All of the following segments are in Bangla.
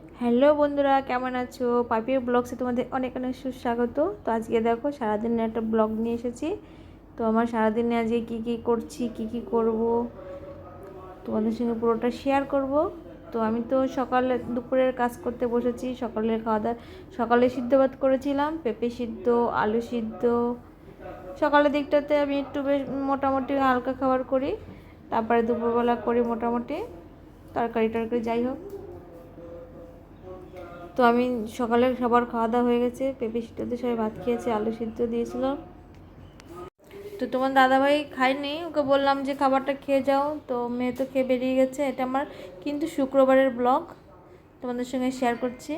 হ্যালো বন্ধুরা, কেমন আছো? পাপির ব্লগসে তোমাদের অনেক অনেক সুস্বাগত। তো আজকে দেখো, সারাদিনের একটা ব্লগ নিয়ে এসেছি। তো আমার সারাদিনে আজকে কী কী করছি, কী কী করব, তোমাদের সঙ্গে পুরোটা শেয়ার করব। তো আমি তো সকালে দুপুরের কাজ করতে বসেছি, সকালের খাওয়া দাওয়া সকালে সিদ্ধ ভাত করেছিলাম, পেঁপে সিদ্ধ, আলু সিদ্ধ। সকালের দিকটাতে আমি একটু বেশ মোটামুটি হালকা খাবার করি, তারপরে দুপুরবেলা করি মোটামুটি তরকারি টরকারি যাই হোক। তো আমি সকালে সবার খাওয়া দাওয়া হয়ে গেছে। পেঁপে সিদ্ধতে সবাই ভাত খেয়েছে, আলু সিদ্ধ দিয়েছিলাম তো তোমার দাদাভাই খায়নি, ওকে বললাম যে খাবারটা খেয়ে যাও। তো মেয়ে তো খেয়ে বেরিয়ে গেছে, এটা আমার কিন্তু শুক্রবারের ব্লগ, তোমাদের সঙ্গে শেয়ার করছি।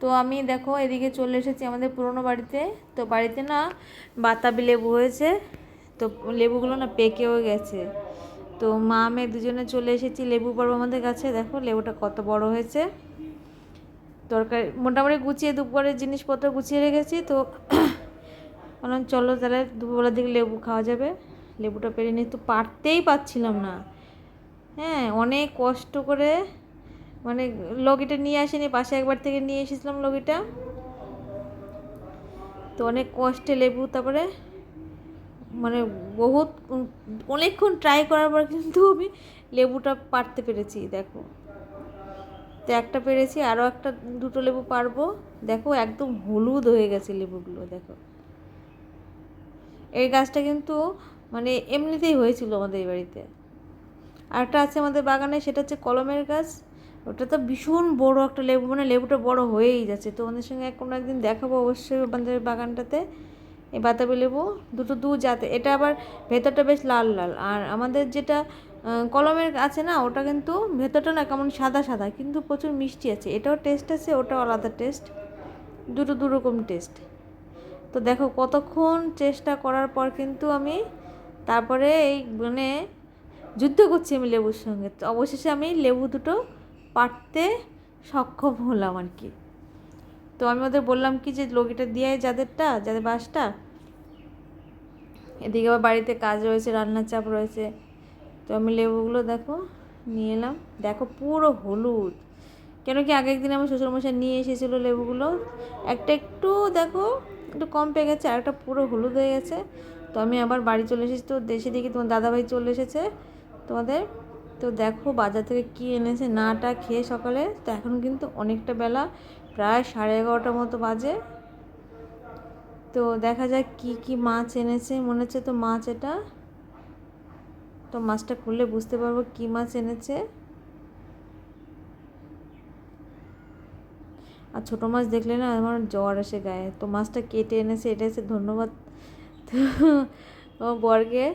তো আমি দেখো এদিকে চলে এসেছি আমাদের পুরনো বাড়িতে। তো বাড়িতে না বাতাবি লেবু হয়েছে, তো লেবুগুলো না পেকেও গেছে। তো মা, মেয়ে দুজনে চলে এসেছি লেবু পর্ব আমাদের কাছে। দেখো লেবুটা কত বড় হয়েছে। তরকারি, মোটামুটি গুছিয়ে দুপুরের জিনিসপত্র গুছিয়ে রেখেছি, তো বললাম, চলো তাহলে দুপুরবেলার দিকে লেবু খাওয়া যাবে। লেবুটা পেরে নিয়ে তো পারতেই পারছিলাম না। হ্যাঁ অনেক কষ্ট করে মানে লগিটা নিয়ে আসেনি, পাশে একবার থেকে নিয়ে এসেছিলাম লগিটা। তো অনেক কষ্টে লেবু, তারপরে মানে বহুত, অনেকক্ষণ ট্রাই করার পর কিন্তু আমি লেবুটা পারতে পেরেছি, দেখো। তো একটা পেরেছি আরও একটা দুটো লেবু পারব। দেখো, একদম হলুদ হয়ে গেছে লেবুগুলো, দেখো। এই গাছটা কিন্তু মানে এমনিতেই হয়েছিল আমাদের এই বাড়িতে। আরেকটা আছে আমাদের বাগানে, সেটা হচ্ছে কলমের গাছ। ওটা তো ভীষণ বড় একটা লেবু মানে লেবুটা বড় হয়েই যাচ্ছে। তো আমাদের সঙ্গে কোনো একদিন দেখাবো অবশ্যই আমাদের বাগানটাতে। এই বাতাবি লেবু, দুটো দু জাতে এটা আবার ভেতরটা বেশ লাল লাল। আর আমাদের যেটা কলমের আছে না, ওটা কিন্তু ভেতরটা না কেমন সাদা সাদা, কিন্তু প্রচুর মিষ্টি আছে। এটাও টেস্ট আছে, ওটাও আলাদা টেস্ট দুটো দু রকম টেস্ট তো দেখো, কতক্ষণ চেষ্টা করার পর কিন্তু আমি তারপরে এই মানে যুদ্ধ করছি আমি লেবুর সঙ্গে। তো অবশেষে আমি লেবু দুটো পারতে সক্ষম হলাম আর কি। তো আমি ওদের বললাম কি যে লগিটা দিয়ে যাদেরটা, যাদের বাসটা। এদিকে আবার বাড়িতে কাজ রয়েছে, রান্নার চাপ রয়েছে। তো আমি লেবুগুলো দেখো, নিয়ে এলাম। দেখো পুরো হলুদ। কেন কি আগের দিন আমার শ্বশুরমশাই নিয়ে এসেছিল লেবুগুলো। একটা একটু দেখো, একটু কম পেয়ে গেছে, আর একটা পুরো হলুদ হয়ে গেছে। তো আমি আবার বাড়ি চলে এসেছি। তো দেশে দেখি তোমার দাদাভাই চলে এসেছে তোমাদের। তো দেখো বাজার থেকে কী এনেছে, নাটা খেয়ে সকালে। তো এখন কিন্তু অনেকটা বেলা, প্রায় সাড়ে এগারোটার মতো বাজে। তো দেখা যাক কি কি মাছ এনেছে, মনে হচ্ছে তো মাছ এটা। তো মাছটা খুললে বুঝতে পারব কী মাছ এনেছে। আর ছোটো মাছ দেখলে না আমার জ্বর আসে গায়ে। তো মাছটা কেটে এনেছে, এটা এসে ধন্যবাদ বর্গে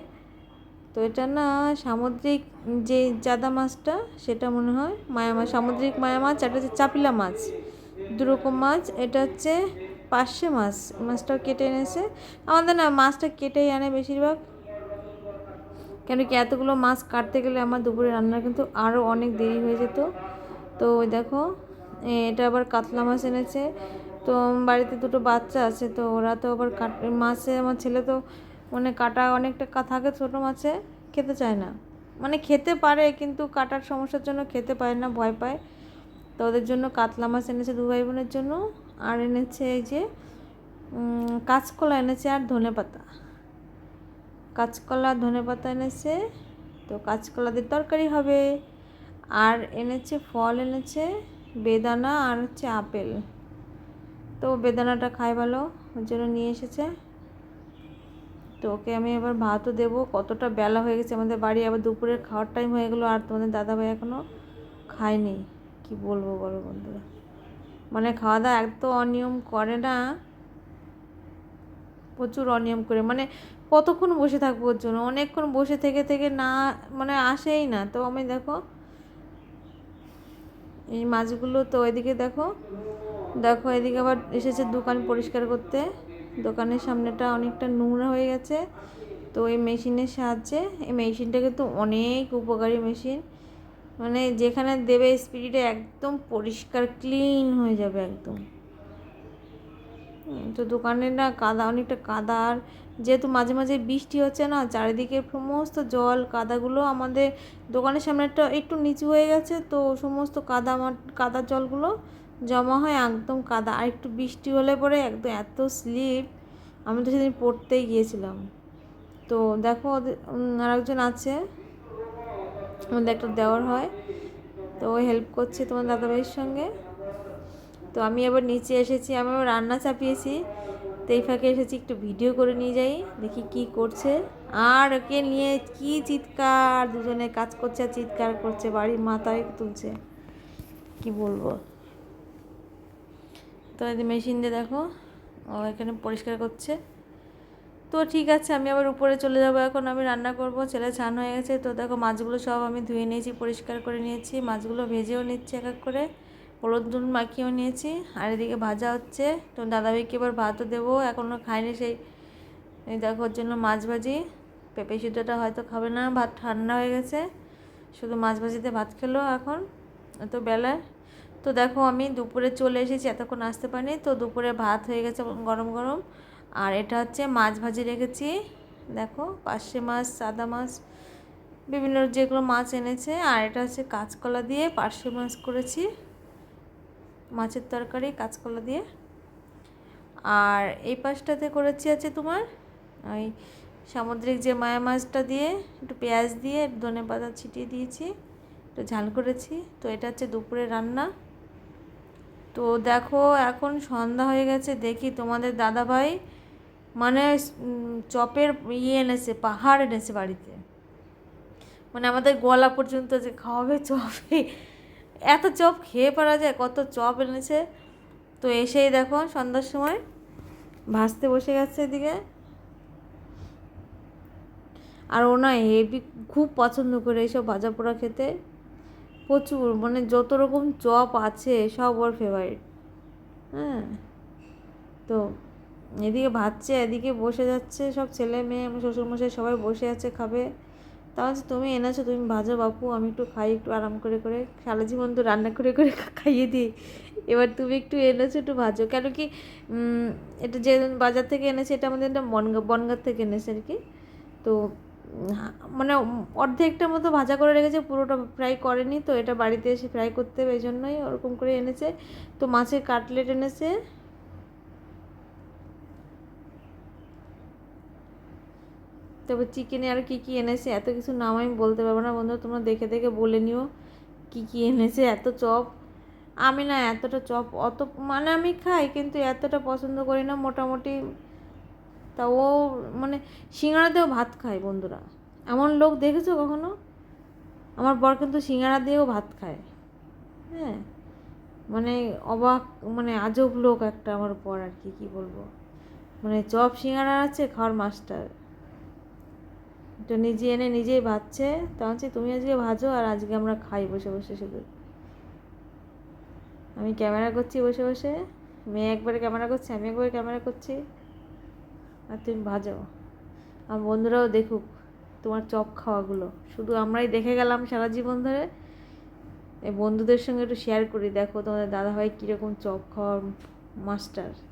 তো এটা না সামুদ্রিক যে চাদা মাছটা, সেটা মনে হয় মায়া মাছ, সামুদ্রিক মায়া মাছ এটা হচ্ছে চাপিলা মাছ। দুরকম মাছ, এটা হচ্ছে পার্শে মাছ, মাছটাও কেটে এনেছে। আমাদের না মাছটা কেটেই আনে বেশিরভাগ। কেন কি এতগুলো মাছ কাটতে গেলে আমার দুপুরে রান্না কিন্তু আরও অনেক দেরি হয়ে যেত। তো ওই দেখো এটা আবার কাতলা মাছ এনেছে। তো বাড়িতে দুটো বাচ্চা আছে, তো ওরা তো আবার কাট, মাছে আমার ছেলে তো মানে কাটা অনেকটা থাকে ছোটো মাছে, খেতে চায় না। মানে খেতে পারে, কিন্তু কাটার সমস্যার জন্য খেতে পারে না, ভয় পায়। তো ওদের জন্য কাতলা মাছ এনেছে দু ভাই বোনের জন্য। আর এনেছে এই যে কাঁচকলা এনেছে আর ধনে পাতা কাঁচকলা, ধনে পাতা এনেছে, তো কাঁচকলা দিয়ে তরকারি হবে। আর এনেছে ফল এনেছে, বেদানা আর হচ্ছে আপেল। তো বেদানাটা খাই ভালো, ওর জন্য নিয়ে এসেছে। তো ওকে আমি এবার ভাতও দেবো, কতটা বেলা হয়ে গেছে। আমাদের বাড়ি আবার দুপুরের খাওয়ার টাইম হয়ে গেলো, আর তোমাদের দাদাভাই এখনও খায়নি। কি বলব বলো বন্ধুরা? মানে খাওয়া দাওয়া এত অনিয়ম করে না, প্রচুর অনিয়ম করে। মানে কতক্ষণ বসে থাকব ওর জন্য? অনেকক্ষণ বসে থেকে থেকে না মানে আসেই না। তো আমি দেখো, এই মাছগুলো তো ওইদিকে দেখো দেখো এদিকে আবার এসেছে দোকান পরিষ্কার করতে। দোকানের সামনেটা অনেকটা নোংরা হয়ে গেছে। তো এই মেশিনের সাহায্যে, এই মেশিনটা কিন্তু অনেক উপকারী মেশিন। মানে যেখানে দেবে স্পিডে একদম পরিষ্কার, ক্লিন হয়ে যাবে একদম। তো দোকানে না কাদা, অনেকটা কাদা আর যেহেতু মাঝে মাঝে বৃষ্টি হচ্ছে না, চারিদিকে সমস্ত জল, কাদাগুলো আমাদের দোকানের সামনে একটা একটু নিচু হয়ে গেছে, তো সমস্ত কাদা মাট কাদার জলগুলো জমা হয় একদম কাদা। আর একটু বৃষ্টি হলে পরে একদম এত স্লিপ, আমি তো সেদিন পড়তেই গিয়েছিলাম। তো দেখো আরেকজন আছে, আমাদের একটা দেওয়ার হয়, তো ও হেল্প করছে তোমার দাদাভাইয়ের সঙ্গে। তো আমি আবার নিচে এসেছি, আমি রান্না চাপিয়েছি। এই ফাঁকে এসেছি, একটু ভিডিও করে নিয়ে যাই, দেখি কি করছে। আর ওকে নিয়ে কি চিৎকার, দুজনে কাজ করছে চিৎকার করছে, বাড়ির মাথায় তুলছে। কি বলব? তো এই মেশিন দিয়ে দেখো, ও এখানে পরিষ্কার করছে। তো ঠিক আছে, আমি আবার উপরে চলে যাব এখন, আমি রান্না করব, ছেলে ছান হয়ে গেছে। তো দেখো, মাছগুলো সব আমি ধুয়ে নিয়েছি, পরিষ্কার করে নিয়েছি, মাছগুলো ভেজেও নিচ্ছি এক এক করে। হলুদ নুন মাখিয়েও নিয়েছি। আর এদিকে ভাজা হচ্ছে। তো দাদাভাইকে এবার ভাতও দেবো। এখনও খায়নি সেই দেখো ওর জন্য মাছ ভাজি। পেঁপে সিদ্ধটা হয়তো খাবে না। ভাত ঠান্ডা হয়ে গেছে। শুধু মাছ ভাজিতে ভাত খেলো এখন। এত বেলায়। তো দেখো আমি দুপুরে চলে এসেছি, এতক্ষণ আসতে পারিনি। তো দুপুরে ভাত হয়ে গেছে গরম গরম। আর এটা হচ্ছে মাছ ভাজি রেখেছি। দেখো পার্শে মাছ, সাদা মাছ, বিভিন্ন যেগুলো মাছ এনেছে। আর এটা হচ্ছে কাঁচকলা দিয়ে পার্শে মাছ করেছি। মাছের তরকারি, কাঁচকলা দিয়ে। আর এই পাশটাতে করেছি আছে তোমার ওই সামুদ্রিক যে মায়া মাছটা দিয়ে, একটু পেঁয়াজ দিয়ে ধনে পাতা ছিটিয়ে দিয়েছি, একটু ঝাল করেছি। তো এটা হচ্ছে দুপুরে রান্না। তো দেখো, এখন সন্ধ্যা হয়ে গেছে, দেখি তোমাদের দাদা ভাই মানে চপের ইয়ে এনেছে, পাহাড় এনেছে বাড়িতে। মানে আমাদের গলা পর্যন্ত যে খাওয়াবে চপে। এত চপ খেয়ে পারা যায়, কত চপ এনেছে। তো এসেই দেখো সন্ধ্যার সময়, ভাসতে বসে গেছে এদিকে। আর ও না হেভি খুব পছন্দ করে এইসব ভাজা পোড়া খেতে। প্রচুর মানে যত রকম চপ আছে, সব ওর ফেভারিট হ্যাঁ। তো এদিকে ভাজছে, এদিকে বসে যাচ্ছে সব ছেলে মেয়ে আমার শ্বশুরমশাই সবাই বসে আছে, খাবে। তা হচ্ছে তুমি এনেছো, তুমি ভাজো বাপু, আমি একটু খাই, একটু আরাম করে করে। সারা জীবন তো রান্না করে করে খাইয়ে দিই। এবার তুমি একটু এনেছো, একটু ভাজো। কেন কি এটা যে বাজার থেকে এনেছে, এটা আমাদের একটা বনগা বনগার থেকে এনেছে আর কি। তো মানে অর্ধেকটার মতো ভাজা করে রেখেছে, পুরোটা ফ্রাই করেনি। তো এটা বাড়িতে এসে ফ্রাই করতে হবে, এই জন্যই ওরকম করে এনেছে। তো মাছের কাটলেট এনেছে। তবে চিকেনে আর কী কী এনেছে, এত কিছু নাম আমি বলতে পারব না বন্ধু, তোমরা দেখে দেখে বলে নিও কী কী এনেছে, এত চপ। আমি না এতটা চপ, অত মানে আমি খাই, কিন্তু এতটা পছন্দ করি না, মোটামুটি তা ও মানে সিঙ্গাড়াতেও ভাত খায় বন্ধুরা। এমন লোক দেখেছ কখনো? আমার বর কিন্তু সিঙ্গাড়া দিয়েও ভাত খায়। হ্যাঁ মানে অবাক মানে আজব লোক একটা আমার পর আর কি, কী বলব। মানে চপ সিঙ্গাড়া আছে, খাওয়ার মাস্টার তো নিজে এনে নিজেই ভাজছে। তা হচ্ছে তুমি আজকে ভাজো আর আজকে আমরা খাই বসে বসে শুধু। আমি ক্যামেরা করছি বসে বসে। মেয়ে একবারে ক্যামেরা করছে, আমি একবারে ক্যামেরা করছি। আর তুমি ভাজো। আমার বন্ধুরাও দেখুক তোমার চপ খাওয়াগুলো। শুধু আমরাই দেখে গেলাম সারা জীবন ধরে। এই বন্ধুদের সঙ্গে একটু শেয়ার করি। দেখো তোমাদের দাদাভাই কীরকম চপ খাওয়ার মাস্টার।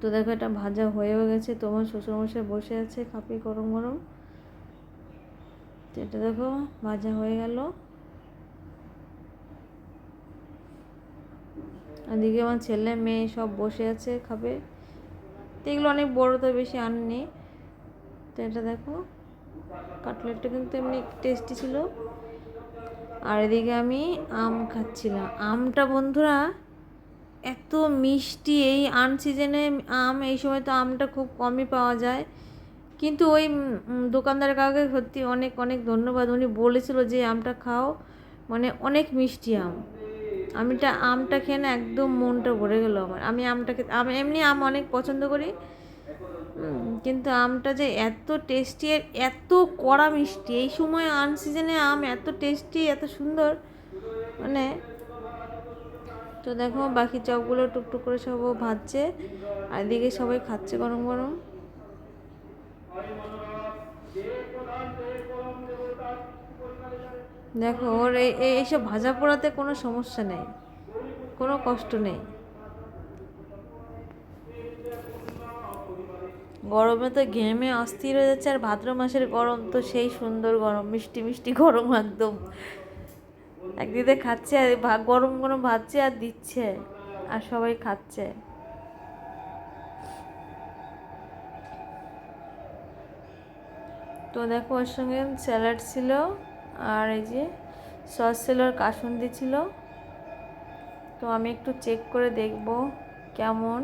তো দেখো এটা ভাজা হয়েও গেছে। তোমার শ্বশুরমশাই বসে আছে খাপি গরম গরম। তো এটা দেখো, ভাজা হয়ে গেল। এদিকে আমার ছেলে, মেয়ে সব বসে আছে খাবে। তো এগুলো অনেক বড়ো, তো বেশি আননি। তো এটা দেখো, কাটলেটটা কিন্তু এমনি টেস্টি ছিল। আর এদিকে আমি আম খাচ্ছিলাম। আমটা বন্ধুরা এত মিষ্টি এই আন সিজনে, আম, এই সময় তো আমটা খুব কমই পাওয়া যায়। কিন্তু ওই দোকানদার কাউকে সত্যি অনেক অনেক ধন্যবাদ। উনি বলেছিল যে আমটা খাও। মানে অনেক মিষ্টি আম। আমিটা, আমটা খেয়ে না একদম মনটা ভরে গেল আমার। আমি আমটা খেতে, আমি এমনি আম অনেক পছন্দ করি। কিন্তু আমটা যে এত টেস্টি এত কড়া মিষ্টি। এই সময় আন সিজনে আম এত টেস্টি এত সুন্দর। মানে তো দেখো, বাকি চপগুলো টুকটুক করে সব ভাজছে। আর এদিকে সবাই খাচ্ছে গরম গরম। দেখো, ওর এই এইসব ভাজা পোড়াতে কোনো সমস্যা নেই। কোনো কষ্ট নেই। গরমে তো ঘেমে অস্থির হয়ে যাচ্ছে, আর ভাদ্র মাসের গরম তো সেই সুন্দর গরম, মিষ্টি মিষ্টি গরম একদম। একদিকে খাচ্ছে আর ভা- গরম গরম ভাজছে আর দিচ্ছে আর সবাই খাচ্ছে। তো দেখো ওর সঙ্গে স্যালাড ছিল আর এই যে সস ছিল আর কাসুন্দি ছিল। তো আমি একটু চেক করে দেখব কেমন।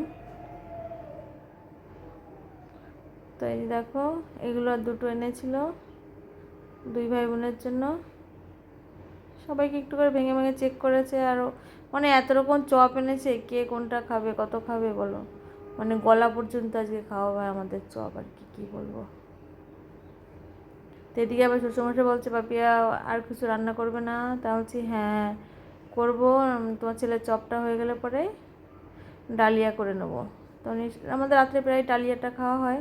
তো এই দেখো এগুলো দুটো এনেছিল দুই ভাই বোনের জন্য। সবাইকে একটু করে ভেঙে ভেঙে চেক করেছে আর মানে এত রকম চপ এনেছে, কে কোনটা খাবে, কত খাবে বলো। মানে গলা পর্যন্ত আজকে খাওয়া হয় আমাদের চপ, আর কি, কী বলব। তো এদিকে আবার শ্বশুরমশাই বলছে, পাপিয়া, আর কিছু রান্না করবে না? তা বলছি হ্যাঁ করব। তোমার ছেলের চপটা হয়ে গেলে পরে ডালিয়া করে নেব। তো আমাদের রাত্রে প্রায় ডালিয়াটা খাওয়া হয়।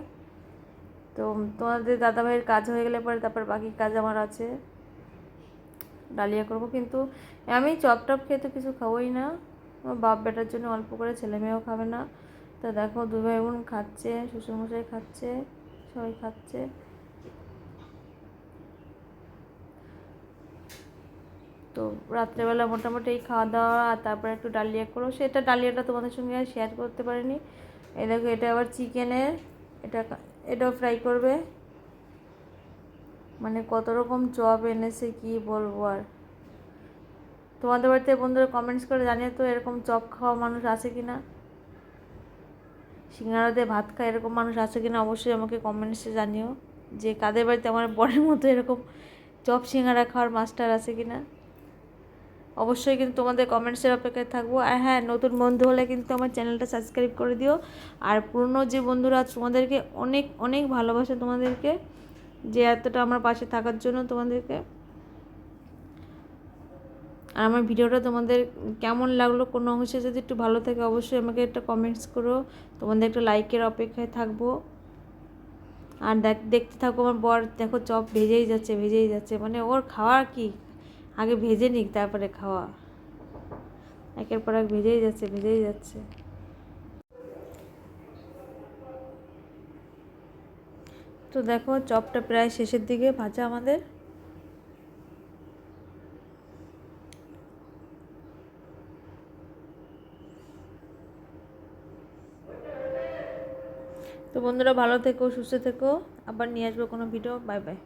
তো তোমাদের দাদাভাইয়ের কাজ হয়ে গেলে পরে, তারপর বাকি কাজ আমার আছে। ডালিয়া করব, কিন্তু আমি চপ টপ খেয়ে তো কিছু খাবোই না। আমার বাপ বেটার জন্য অল্প করে ছেলে মেয়েও খাবে না। তো দেখো দুই ভাই বোন খাচ্ছে, শ্বশুরমশাই খাচ্ছে, সবাই খাচ্ছে। তো রাত্রেবেলা মোটামুটি এই খাওয়া দাওয়া আর তারপরে একটু ডালিয়া করো সেটা ডালিয়াটা তোমাদের সঙ্গে আর শেয়ার করতে পারিনি। এই দেখো, এটা আবার চিকেনের এটা এটাও ফ্রাই করবে। মানে কত রকম চপ এনেছে, কি বলব আর? তোমাদের বাড়িতে বন্ধুরা কমেন্টস করে জানিয়ে তো, এরকম চপ খাওয়া মানুষ আছে কি না সিঙ্গারা দিয়ে ভাত খায় এরকম মানুষ আছে কি না অবশ্যই আমাকে কমেন্টসে জানিও যে কাদের বাড়িতে আমার বরের মতো এরকম চপ সিঙ্গারা খাওয়ার মাস্টার আছে কি না অবশ্যই কিন্তু তোমাদের কমেন্টসের অপেক্ষায় থাকব। আর হ্যাঁ নতুন বন্ধু হলে কিন্তু আমার চ্যানেলটা সাবস্ক্রাইব করে দিও। আর পুরনো যে বন্ধুরা তোমাদেরকে অনেক অনেক ভালোবাসে তোমাদেরকে। যে এতটা আমার পাশে থাকার জন্য তোমাদেরকে। আর আমার ভিডিওটা তোমাদের কেমন লাগল, কোনো অংশে যদি একটু ভালো থাকে অবশ্যই আমাকে একটা কমেন্টস করো। তোমাদের একটা লাইকের অপেক্ষায় থাকব। আর দেখ, দেখতে থাকো আমার বর, দেখো চপ ভেজেই যাচ্ছে ভেজেই যাচ্ছে। মানে ওর খাওয়ার কি? আগে ভেজে নিক, তারপরে খাওয়া। একের পর এক ভেজেই যাচ্ছে ভেজেই যাচ্ছে। তো দেখো, চপটা প্রায় শেষের দিকে ভাজা আমাদের। তো বন্ধুরা, ভালো থেকো, সুস্থ থেকো। আবার নিয়ে আসব কোনো ভিডিও বাই বাই